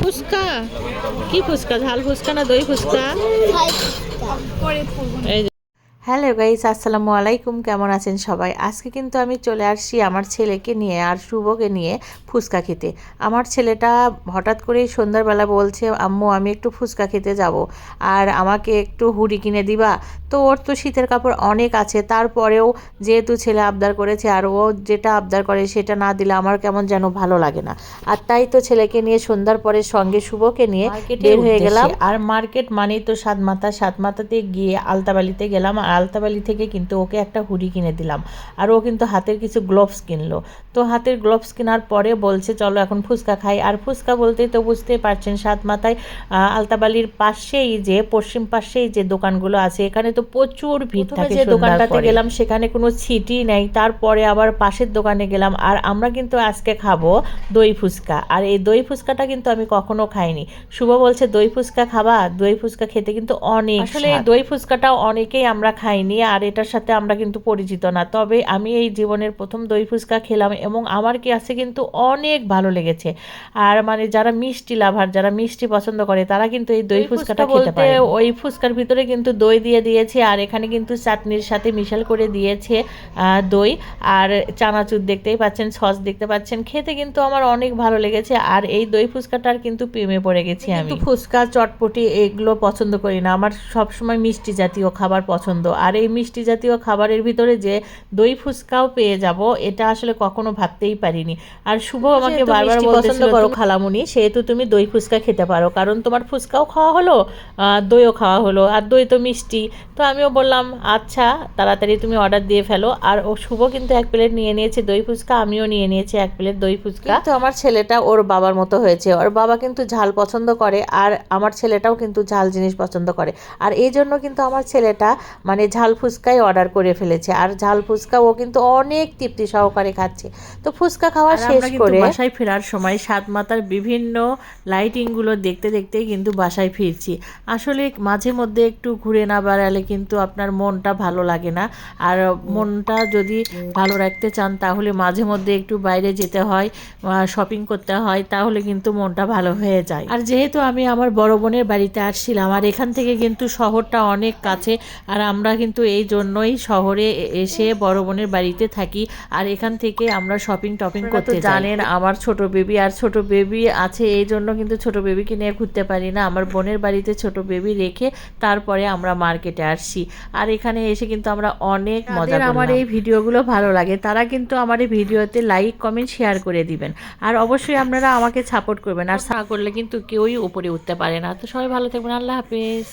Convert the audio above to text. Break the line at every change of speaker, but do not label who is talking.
ফুচকা।
কি ফুচকা? ঝাল ফুচকা না দই ফুচকা? এই হ্যালো গাইস আসসালামু আলাইকুম। কেমন আছেন সবাই? আজকে কিন্তু আমি চলে আসছি আমার ছেলেকে নিয়ে আর শুভকে নিয়ে ফুচকা খেতে। আমার ছেলেটা হঠাৎ করেই সন্ধ্যাবেলা বলছে আম্মু আমি একটু ফুচকা খেতে যাব। আর আমাকে একটু হুডি কিনে দিবা? তো ওর তো শীতের কাপড় অনেক আছে। তারপরেও যেহেতু ছেলে আবদার করেছে আর ও যেটা আবদার করে সেটা না দিলে আমার কেমন যেন ভালো লাগে না। আর তাই তো ছেলেকে নিয়ে সন্ধ্যার পরে সঙ্গে শুভকে নিয়ে বের হয়ে গেলাম। আর মার্কেট মানেই তো সাত মাথা সাত মাথাতে গিয়ে আলতাবালিতে গেলাম আর আলতাবালি থেকে কিন্তু ওকে একটা হুডি কিনে দিলাম। আর ও কিন্তু হাতের কিছু গ্লোভস কিনলো। তো হাতের গ্লোভস কেনার পরে বলছে চলো এখন ফুচকা খাই। আর ফুচকা বলতেই তো বুঝতেই পারছেন সাত মাথায় আলতাবালির পাশেই যে পশ্চিম পাশেই যে দোকানগুলো আছে এখানে তো প্রচুর ভিড় থাকে যে দোকানটাতে গেলাম সেখানে কোনো ছিটি নেই। তারপরে আবার পাশের দোকানে গেলাম। আর আমরা কিন্তু আজকে খাব দই ফুচকা। আর এই দই ফুচকাটা কিন্তু আমি কখনো খাইনি। শুভ বলছে দই ফুচকা খাবা? দই ফুচকা খেতে কিন্তু অনেক আসলে দই ফুচকাটা অনেকেই আমরা খাইনি আর এটার সাথে আমরা কিন্তু পরিচিত না। তবে আমি এই জীবনের প্রথম দই ফুচকা খেলাম এবং আমার কি আছে কিন্তু অনেক ভালো লেগেছে। আর মানে যারা মিষ্টি লাভার যারা মিষ্টি পছন্দ করে তারা কিন্তু এই দই ফুচকাটা খেতে পারে ওই ফুচকার ভিতরে কিন্তু দই দিয়ে দিয়েছে আর এখানে কিন্তু চাটনির সাথে মিশাল করে দিয়েছে দই। আর চানাচুর দেখতেই পাচ্ছেন সস দেখতে পাচ্ছেন খেতে কিন্তু আমার অনেক ভালো লেগেছে আর এই দই ফুচকাটার কিন্তু প্রেমে পড়ে গেছি আমি ফুচকা চটপটি এগুলো পছন্দ করি না। আমার সবসময় মিষ্টি জাতীয় খাবার পছন্দ। আর এই মিষ্টি জাতীয় খাবারের ভিতরে যে দই ফুচকাও পেয়ে যাব এটা আসলে কখনো ভাবতেই পারিনি। আর শুভ আমাকে বারবার পছন্দ করো খালামুনি সেহেতু তুমি দই ফুচকা খেতে পারো কারণ তোমার ফুচকাও খাওয়া হলো দইও খাওয়া হলো আর দই তো মিষ্টি। তো আমিও বললাম আচ্ছা তাড়াতাড়ি তুমি অর্ডার দিয়ে ফেলো। আর ও শুভ কিন্তু এক প্লেট নিয়ে নিয়েছে দই ফুচকা আমিও নিয়ে নিয়েছি এক প্লেট দই ফুচকা। তো আমার ছেলেটা ওর বাবার মতো হয়েছে ওর বাবা কিন্তু ঝাল পছন্দ করে আর আমার ছেলেটাও কিন্তু ঝাল জিনিস পছন্দ করে। আর এই জন্য কিন্তু আমার ছেলেটা মানে ঝাল ফুচকাই অর্ডার করে ফেলেছে। আর ঝাল ফুচকা ও কিন্তু অনেক তৃপ্তি সহকারে খাচ্ছে। তো ফুচকা খাওয়া শেষ করে বাসায় ফেরার সময় সাত মাতার বিভিন্ন লাইটিংগুলো দেখতে দেখতেই কিন্তু বাসায় ফিরছি। আসলে মাঝে মধ্যে একটু ঘুরে না বেড়ালে কিন্তু আপনার মনটা ভালো লাগে না। আর মনটা যদি ভালো রাখতে চান তাহলে মাঝে মধ্যে একটু বাইরে যেতে হয় শপিং করতে হয় তাহলে কিন্তু মনটা ভালো হয়ে যায়। আর যেহেতু আমি আমার বড় বোনের বাড়িতে আসছিলাম আর এখান থেকে কিন্তু শহরটা অনেক কাছে আর আমরা কিন্তু এই জন্যই শহরে এসে বড় বোনের বাড়িতে থাকি। আর এখান থেকে আমরা শপিং টপিং করতে জানেন আমার ছোট বেবি আর ছোট বেবি আছে এই জন্য কিন্তু ছোট বেবিকে নিয়ে ঘুরতে পারি না। আমার বোনের বাড়িতে ছোট বেবি রেখে তারপরে আমরা মার্কেটে আসছি। আর এখানে এসে কিন্তু আমরা অনেক মজা আমার এই ভিডিওগুলো ভালো লাগে। তারা কিন্তু আমার এই ভিডিওতে লাইক কমেন্ট শেয়ার করে দিবেন। আর অবশ্যই আপনারা আমাকে সাপোর্ট করবেন। আর না করলে কিন্তু কেউই উপরে উঠতে পারে না। তো সবাই ভালো থাকবেন। আল্লাহ হাফেজ।